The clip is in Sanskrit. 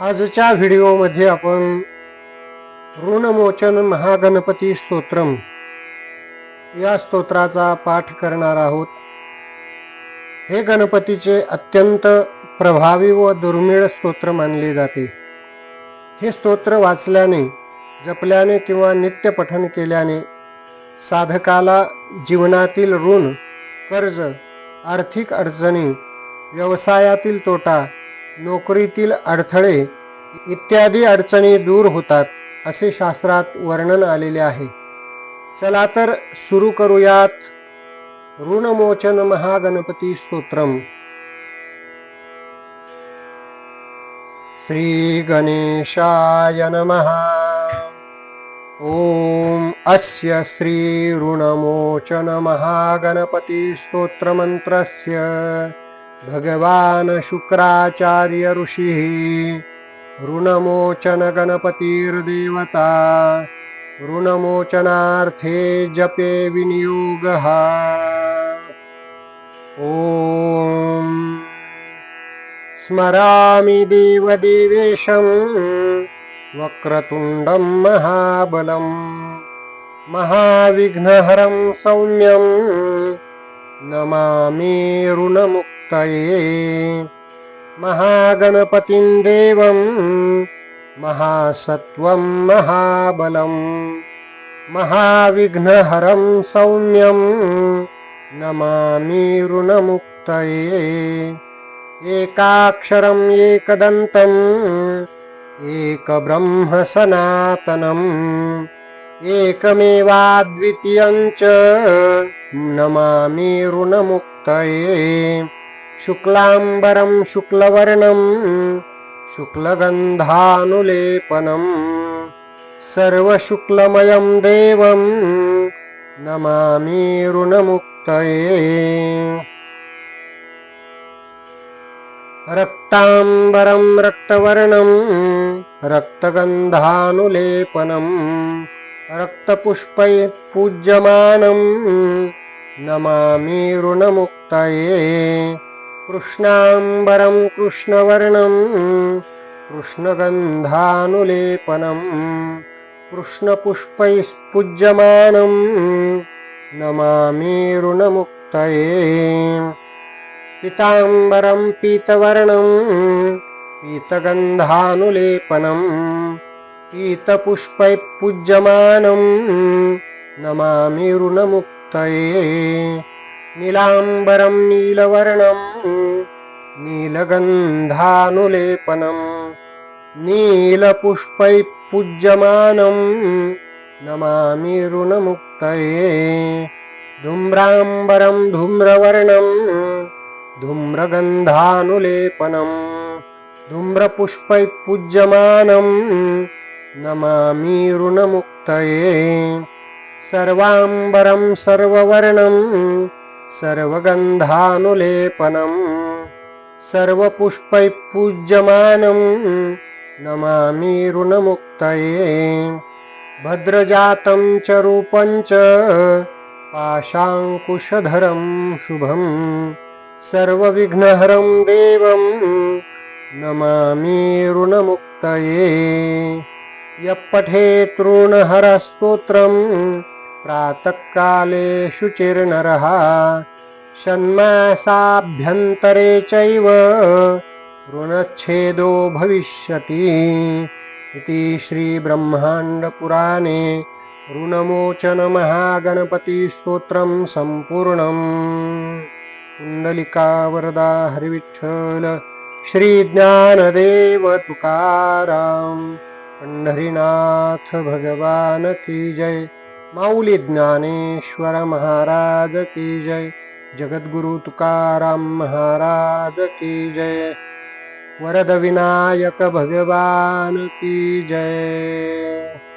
आजच्या व्हिडिओमध्ये आपण ऋणमोचन महागणपती स्तोत्रम या स्तोत्राचा पाठ करणार आहोत. हे गणपतीचे अत्यंत प्रभावी व दुर्मिळ स्तोत्र मानले जाते. हे स्तोत्र वाचल्याने जपल्याने किंवा नित्य पठन केल्याने साधकाला जीवनातील ऋण कर्ज आर्थिक अडचणी व्यवसायातील तोटा नोकरीतील अडथळे इत्यादी अडचणी दूर होतात असे शास्त्रात वर्णन आलेले आहे. चला तर सुरू करूयात. ऋणमोचन महागणपती स्तोत्रम. श्री गणेशाय नमः. ॐ अस्य श्री ऋणमोचन महागणपती मंत्रस्य भगवान् शुक्राचार्य ऋषिः ऋणमोचन गणपतिर्देवता ऋणमोचनार्थे जपे विनियोगः। ॐ स्मरामि देवदेवेशं वक्रतुण्डं महाबलं महाविघ्नहरं सौम्यं नमामि ऋणमुक्तये महागणपतिं देवं महासत्वं महाबलं महाविघ्नहरं सौम्यं नमामि ऋणमुक्तये। एकाक्षरम् एकदन्तम् एकब्रह्म सनातनम् एकमेवाद्वितीयं च नमामि ऋणमुक्तये शुक्लाम्बरं शुक्लवर्णं शुक्लगन्धानुलेपनं सर्वशुक्लमयं देवं नमामि ऋणमुक्तये। रक्ताम्बरं रक्तवर्णं रक्तगन्धानुलेपनं रक्तपुष्पैः पूज्यमानं नमामि ऋणमुक्तये कृष्णाम्बरं कृष्णवर्णं कृष्णगन्धानुलेपनं कृष्णपुष्पैः पूज्यमानं नमामि ऋणमुक्तये। पीताम्बरं पीतवर्णं पीतगन्धानुलेपनं पीतपुष्पैः पूज्यमानं नमामि ऋणमुक्तये नीलाम्बरं नीलवर्णं नीलगन्धानुलेपनं नीलपुष्पैः पूज्यमानं नमामि ऋणमुक्तये। धूम्राम्बरं धूम्रवर्णं धूम्रगन्धानुलेपनं धूम्रपुष्पैः पूज्यमानं नमामि ऋणमुक्तये। सर्वाम्बरं सर्ववर्णं सर्वगन्धानुलेपनं सर्वपुष्पैः पूज्यमानं नमामि ऋणमुक्तये। भद्रजातं च रूपं च पाशाङ्कुशधरं शुभम् सर्वविघ्नहरं देवं नमामि ऋणमुक्तये। यः पठेत् ऋणहरस्तोत्रं प्रातःकाले शुचिर्नरः षण्मासाभ्यन्तरे चैव ऋणच्छेदो भविष्यति इति श्रीब्रह्माण्डपुराणे ऋणमोचनमहागणपतिस्तोत्रं सम्पूर्णम्। कुण्डलिका वरदा हरिविठ्ठल श्रीज्ञानदेव तुकाराम पंढरीनाथ भगवान की जय माऊली ज्ञानेश्वर महाराज की जय। जगद्गुरु तुकार महाराज की जय। वरद विनायक भगवान की जय।